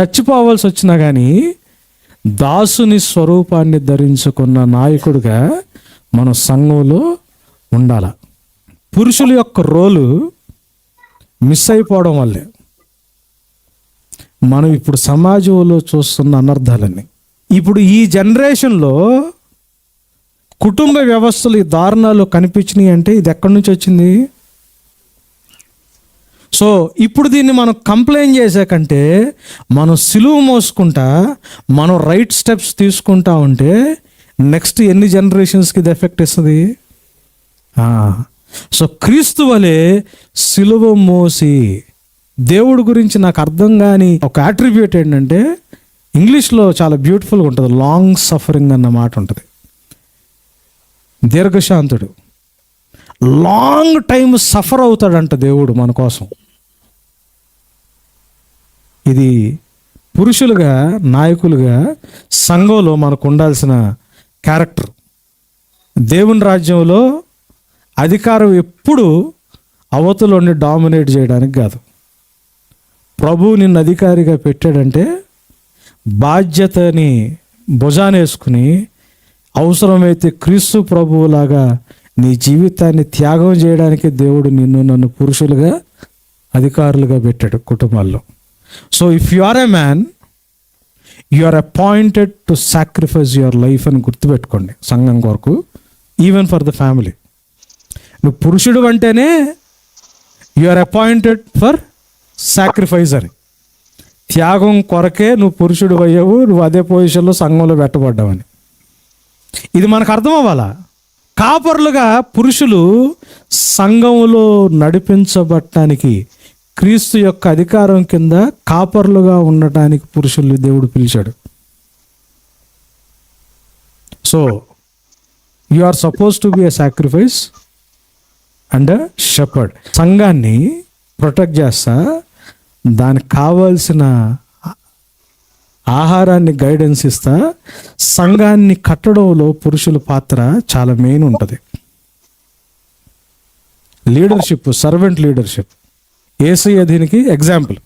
చచ్చిపోవాల్సి వచ్చినా కానీ దాసుని స్వరూపాన్ని ధరించుకున్న నాయకుడిగా మన సంఘంలో ఉండాల. పురుషుల యొక్క రోలు మిస్ అయిపోవడం వల్లే. మనం ఇప్పుడు సమాజంలో చూస్తున్న అనర్థాలన్నీ. ఇప్పుడు ఈ జనరేషన్లో కుటుంబ వ్యవస్థలు ఈ దారుణాలు కనిపించినాయి అంటే ఇది ఎక్కడి నుంచి వచ్చింది? సో ఇప్పుడు దీన్ని మనం కంప్లైంట్ చేసాకంటే మనం సిలువ మోసుకుంటా మనం రైట్ స్టెప్స్ తీసుకుంటా ఉంటే నెక్స్ట్ ఎన్ని జనరేషన్స్కి ఇది ఎఫెక్ట్ ఇస్తుంది? సో క్రీస్తు వలె సిలువ మోసి దేవుడి గురించి నాకు అర్థం కాని ఒక అట్రిబ్యూట్ ఏంటంటే ఇంగ్లీష్లో చాలా బ్యూటిఫుల్గా ఉంటుంది లాంగ్ సఫరింగ్ అన్న మాట ఉంటుంది. దీర్ఘశాంతుడు. లాంగ్ టైం సఫర్ అవుతాడంట దేవుడు మన కోసం. ఇది పురుషులుగా నాయకులుగా సంఘంలో మనకు ఉండాల్సిన క్యారెక్టర్ దేవుని రాజ్యంలో అధికారం ఎప్పుడు అవతలని డామినేట్ చేయడానికి కాదు. ప్రభు నిన్ను అధికారిగా పెట్టాడంటే బాధ్యతని భుజానేసుకుని అవసరమైతే క్రీస్తు ప్రభువులాగా నీ జీవితాన్ని త్యాగం చేయడానికి దేవుడు నిన్ను నన్ను పురుషులుగా అధికారులుగా పెట్టాడు కుటుంబాల్లో. So if you are a man you are appointed to sacrifice your life అని గుర్తుపెట్టుకోండి సంఘం కొరకు ఈవెన్ ఫర్ ద ఫ్యామిలీ నువ్వు పురుషుడు అంటేనే you are appointed for sacrifice అని త్యాగం కొరకే నువ్వు పురుషుడు అయ్యావు నువ్వు అదే పొజిషన్లో సంఘంలో పెట్టబడ్డావని. ఇది మనకు అర్థం అవ్వాలా? కాపరులుగా పురుషులు సంఘంలో నడిపించబట్టడానికి క్రీస్తు యొక్క అధికారం కింద కాపర్లుగా ఉండటానికి పురుషుల్ని దేవుడు పిలిచాడు. So you are suppose to be a sacrifice and shepherd సంఘాన్ని ప్రొటెక్ట్ చేస్తా దానికి కావాల్సిన ఆహారాన్ని గైడెన్స్ ఇస్తా సంఘాన్ని కట్టడంలో పురుషుల పాత్ర చాలా మెయిన్ ఉంటుంది. Leadership servant leadership ఏసయ్య దీనికి ఎగ్జాంపుల్